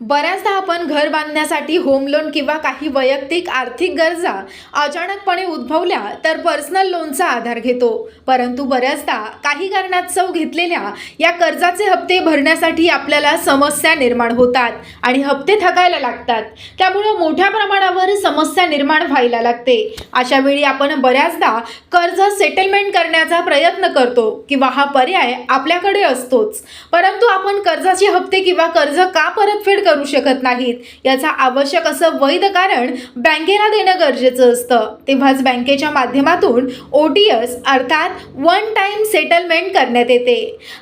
बऱ्याचदा आपण घर बांधण्यासाठी होम लोन किंवा काही वैयक्तिक आर्थिक गरजा अचानकपणे उद्भवल्या तर पर्सनल लोनचा आधार घेतो. परंतु बऱ्याचदा काही कारणास्तव घेतलेल्या या कर्जाचे हप्ते भरण्यासाठी आपल्याला समस्या निर्माण होतात आणि हप्ते थकायला लागतात. त्यामुळं मोठ्या प्रमाणावर समस्या निर्माण व्हायला लागते. अशा वेळी आपण बऱ्याचदा कर्ज सेटलमेंट करण्याचा प्रयत्न करतो किंवा हा पर्याय आपल्याकडे असतोच. परंतु आपण कर्जाचे हप्ते किंवा कर्ज का परतफेड करू शकत नाहीत. याचा आवश्यक असं वैध कारण बँकेला देणं गरजेचं असतं. तेव्हाच बँकेच्या माध्यमातून ओ टी एस अर्थात वन टाईम सेटलमेंट करण्यात येते.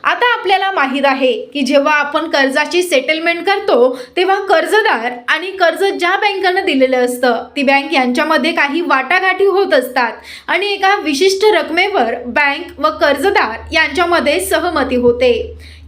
आता आपल्याला माहीत आहे की जेव्हा आपण कर्जाची सेटलमेंट करतो तेव्हा कर्जदार आणि कर्ज ज्या बँकेनं दिलेलं असतं ती बँक यांच्यामध्ये काही वाटाघाटी होत असतात आणि एका विशिष्ट रकमेवर बँक व कर्जदार यांच्यामध्ये सहमती होते.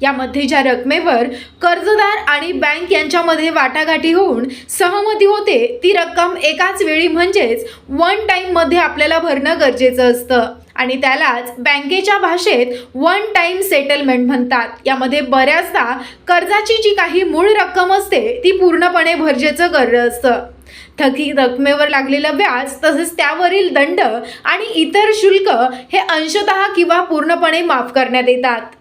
यामध्ये ज्या रकमेवर कर्जदार आणि बँक यांच्यामध्ये वाटाघाटी होऊन सहमती होते ती रक्कम एकाच वेळी म्हणजेच वन टाईममध्ये आपल्याला भरणं गरजेचं असतं. आणि त्यालाच बँकेच्या भाषेत वन टाईम सेटलमेंट म्हणतात. यामध्ये बऱ्याचदा कर्जाची जी काही मूळ रक्कम असते ती पूर्णपणे भरजेचं गरज असतं. थकी रकमेवर लागलेलं व्याज तसेच त्यावरील दंड आणि इतर शुल्क हे अंशतः किंवा पूर्णपणे माफ करण्यात येतात.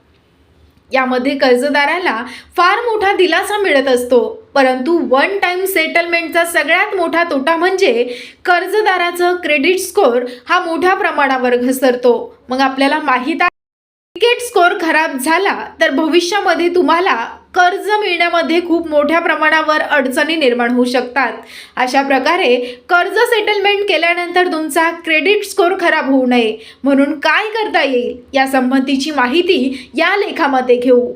यामध्ये कर्जदाराला फार मोठा दिलासा मिळत असतो. परंतु वन टाईम सेटलमेंटचा सगळ्यात मोठा तोटा म्हणजे कर्जदाराचं क्रेडिट स्कोअर हा मोठ्या प्रमाणावर घसरतो. मग आपल्याला माहीत आहे क्रिकेट स्कोअर खराब झाला तर भविष्यामध्ये तुम्हाला कर्ज मिळण्यामध्ये खूप मोठ्या प्रमाणावर अडचणी निर्माण होऊ शकतात. अशा प्रकारे कर्ज सेटलमेंट केल्यानंतर तुमचा क्रेडिट स्कोअर खराब होऊ नये. म्हणून काय करता येईल? या संबंधीची माहिती या लेखामध्ये घेऊ.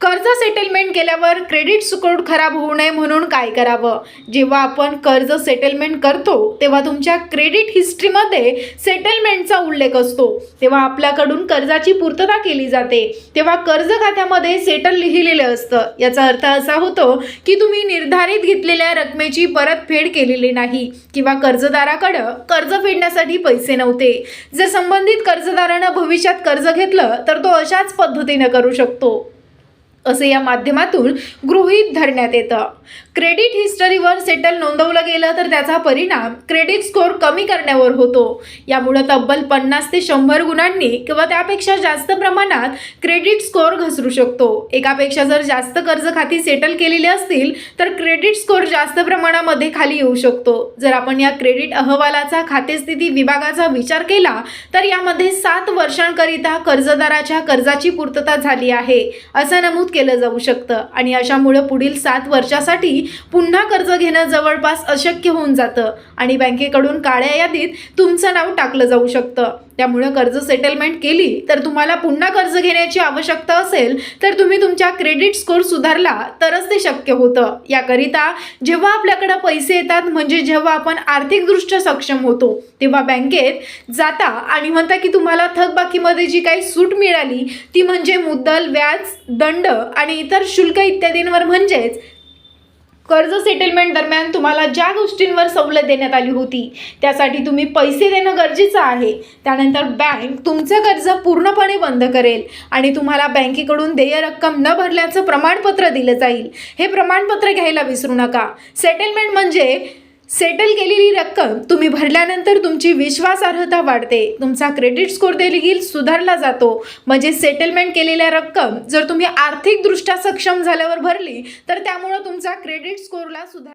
कर्ज सेटलमेंट केल्यावर क्रेडिट स्कोर खराब होऊ नये म्हणून काय करावं? जेव्हा आपण कर्ज सेटलमेंट करतो तेव्हा तुमच्या क्रेडिट हिस्ट्रीमध्ये सेटलमेंटचा उल्लेख असतो. तेव्हा आपल्याकडून कर्जाची पूर्तता केली जाते. तेव्हा कर्ज खात्यामध्ये सेटल लिहिलेलं असतं. याचा अर्थ असा होतो की तुम्ही निर्धारित घेतलेल्या रकमेची परतफेड केलेली नाही किंवा कर्जदाराकडं कर्ज फेडण्यासाठी पैसे नव्हते. जर संबंधित कर्जदारानं भविष्यात कर्ज घेतलं तर तो अशाच पद्धतीनं करू शकतो. असे या माध्यमातून गृहीत धरण्यात येतं. क्रेडिट हिस्टरीवर सेटल नोंदवलं गेलं तर त्याचा परिणाम क्रेडिट स्कोअर कमी करण्यावर होतो. यामुळं तब्बल पन्नास ते शंभर गुणांनी किंवा त्यापेक्षा जास्त प्रमाणात क्रेडिट स्कोअर घसरू शकतो. एकापेक्षा जर जास्त कर्ज खाती सेटल केलेली असतील तर क्रेडिट स्कोअर जास्त प्रमाणामध्ये खाली येऊ शकतो. जर आपण या क्रेडिट अहवालाचा खातेस्थिती विभागाचा विचार केला तर यामध्ये सात वर्षांकरिता कर्जदाराच्या कर्जाची पूर्तता झाली आहे. असं नमूद केलं जाऊ शकतं. आणि अशामुळं पुढील सात वर्षासाठी पुन्हा कर्ज घेणं जवळपास अशक्य होऊन जातं. आणि बँकेकडून काळ्या यादीत तुमचं नाव टाकलं जाऊ शकतं. त्यामुळं कर्ज सेटलमेंट केली तर तुम्हाला पुन्हा कर्ज घेण्याची आवश्यकता असेल तर तुम्ही तुमच्या क्रेडिट स्कोअर सुधारला तरच ते शक्य होतं. याकरिता जेव्हा आपल्याकडं पैसे येतात म्हणजे जेव्हा आपण आर्थिकदृष्ट्या सक्षम होतो तेव्हा बँकेत जाता आणि म्हणता की तुम्हाला थकबाकीमध्ये जी काही सूट मिळाली ती म्हणजे मुद्दल व्याज दंड आणि इतर शुल्क इत्यादींवर म्हणजेच कर्ज सेटलमेंट दरम्यान तुम्हाला ज्या गोष्टींवर सवलत देण्यात आली होती त्यासाठी तुम्ही पैसे देणं गरजेचं आहे. त्यानंतर बँक तुमचं कर्ज पूर्णपणे बंद करेल आणि तुम्हाला बँकेकडून देय रक्कम न भरल्याचं प्रमाणपत्र दिलं जाईल. हे प्रमाणपत्र घ्यायला विसरू नका. सेटलमेंट म्हणजे सेटल केलेली रक्कम तुम्ही भरल्यानंतर तुमची विश्वासार्हता वाढते. तुमचा क्रेडिट स्कोर देखील सुधारला जातो. म्हणजे सेटलमेंट केलेल्या रक्कम जर तुम्ही आर्थिकदृष्ट्या सक्षम झाल्यावर भरली तर त्यामुळं तुमचा क्रेडिट स्कोरला सुधार